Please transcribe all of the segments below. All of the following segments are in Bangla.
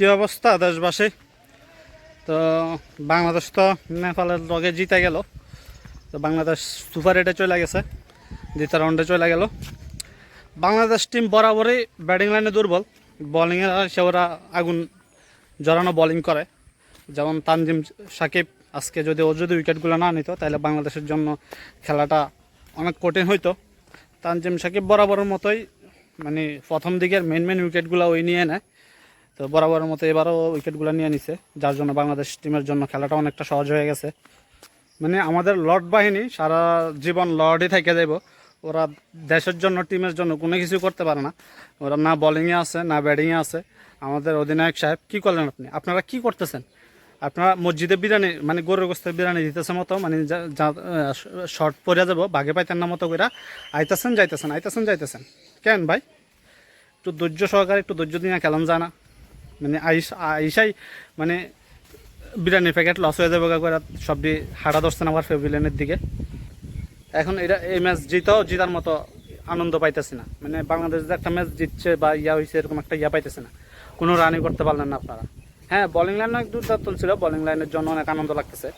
কী অবস্থা দেশবাসী? তো বাংলাদেশ তো নেপালের লগে জিতে গেল। তো বাংলাদেশ সুপার এটে চলে গেছে, দ্বিতীয় রাউন্ডে চলে গেল। বাংলাদেশ টিম বরাবরই ব্যাটিং লাইনে দুর্বল। বলিংয়ে সে ওরা আগুন জড়ানো বোলিং করে। যেমন তানজিম সাকিব, আজকে যদি ও যদি উইকেটগুলো না নিত, তাহলে বাংলাদেশের জন্য খেলাটা অনেক কঠিন হইতো। তানজিম সাকিব বরাবরের মতোই মানে প্রথম দিকের মেন মেন উইকেটগুলো ওই নিয়ে নেয়। তো বরাবরের মতো এবারও উইকেটগুলো নিয়ে নিছে, যার জন্য বাংলাদেশ টিমের জন্য খেলাটা অনেকটা সহজ হয়ে গেছে। মানে আমাদের লর্ড বাহিনী সারা জীবন লর্ডই থেকে যাইব, ওরা দেশের জন্য টিমের জন্য কোনো কিছু করতে পারে না। ওরা না বোলিংয়ে আছে, না ব্যাটিংয়ে আছে। আমাদের অধিনায়ক সাহেব, কি করলেন আপনি? আপনারা কি করতেছেন? আপনারা মসজিদে বিরিয়ানি মানে গরুর গোস্তের বিরিয়ানি দিতেছে মতো মানে শর্ট পরে যাব, বাঘে পাইতেন না মতো করে আইতেছেন, যাইতেছেন আইতেছেন, যাইতেছেন। কেন ভাই? একটু ধৈর্য সহকারে, একটু ধৈর্য দিয়ে খেলাম যায় না। মানে আইস, আইসাই মানে বিরিয়ানির প্যাকেট লস হয়ে যাবে করে সবটি হাঁটা ধরছেন আবার ফেভিলিয়নের দিকে। এখন এটা এই ম্যাচ জিতাও, জিতার মতো আনন্দ পাইতেছে না। মানে বাংলাদেশ যে একটা ম্যাচ জিতছে বা ইয়া হয়েছে এরকম একটা ইয়া পাইতেছে না। কোনো রানই করতে পারলেন না আপনারা। হ্যাঁ বলিং লাইন এক দুর্দান্ত ছিল বলিং লাইনের জন্য অনেক আনন্দ লাগতেছে।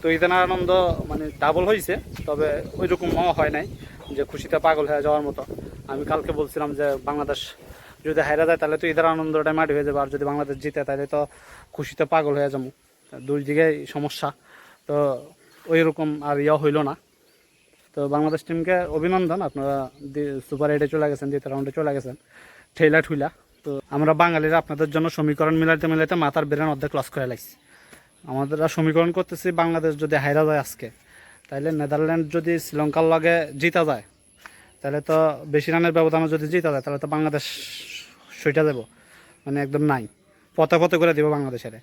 তো ইদানা আনন্দ মানে ডাবল হয়েছে তবে ওই রকম হয় নাই যে খুশিতে পাগল হয়ে যাওয়ার মতো। আমি কালকে বলছিলাম যে বাংলাদেশ যদি হাইরা যায়, তাহলে তো ঈদের আনন্দটা মাটি হয়ে যাবে। আর যদি বাংলাদেশ জিতে, তাহলে তো খুশিতে পাগল হয়ে যাব। দুই দিকে সমস্যা। তো ওই রকম আর ইয়া হইল না। তো বাংলাদেশ টিমকে অভিনন্দন, আপনারা সুপার এইটে চলে গেছেন, দ্বিতীয় রাউন্ডে চলে গেছেন, ঠেলা ঠুইলা। তো আমরা বাঙালিরা আপনাদের জন্য সমীকরণ মিলাইতে মিলাইতে মাথার বেরেন অর্ধেক লস করে লাগছি আমাদের সমীকরণ করতেছি, বাংলাদেশ যদি হাইরা যায় আজকে তাহলে নেদারল্যান্ড যদি শ্রীলঙ্কার লগে জিতা যায় তাহলে তো বেশি রানের ব্যবধানে যদি জিতা যায় তাহলে তো বাংলাদেশ সইটা যাব মানে একদম নাই। পথে পথে করে দেবো বাংলাদেশের।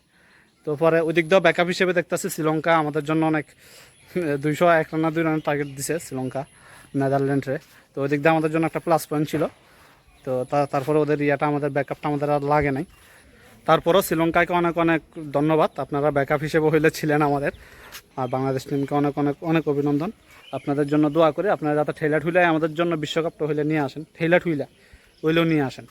তো পরে ওদিক দিয়েও ব্যাকআপ হিসেবে দেখতেছি শ্রীলঙ্কা আমাদের জন্য অনেক, দুইশো এক রান না দুই রানের টার্গেট দিছে শ্রীলঙ্কা নেদারল্যান্ডে তো ওদিক দিয়ে আমাদের জন্য একটা প্লাস পয়েন্ট ছিল। তো তারপরে ওদের ইয়াটা আমাদের ব্যাকআপটা আমাদের আর লাগে নাই। তারপরেও শ্রীলঙ্কাকে অনেক অনেক ধন্যবাদ। আপনারা ব্যাকআপ হিসেবে হইলে ছিলেন আমাদের। আর বাংলাদেশ টিমকে অনেক অনেক অনেক অভিনন্দন। আপনাদের জন্য দোয়া করি। আপনারা যাতে ঠেলা ঠুইলায় আমাদের জন্য বিশ্বকাপটা হইলে নিয়ে আসেন। ঠেলা ঠুইলা হইলেও নিয়ে আসেন।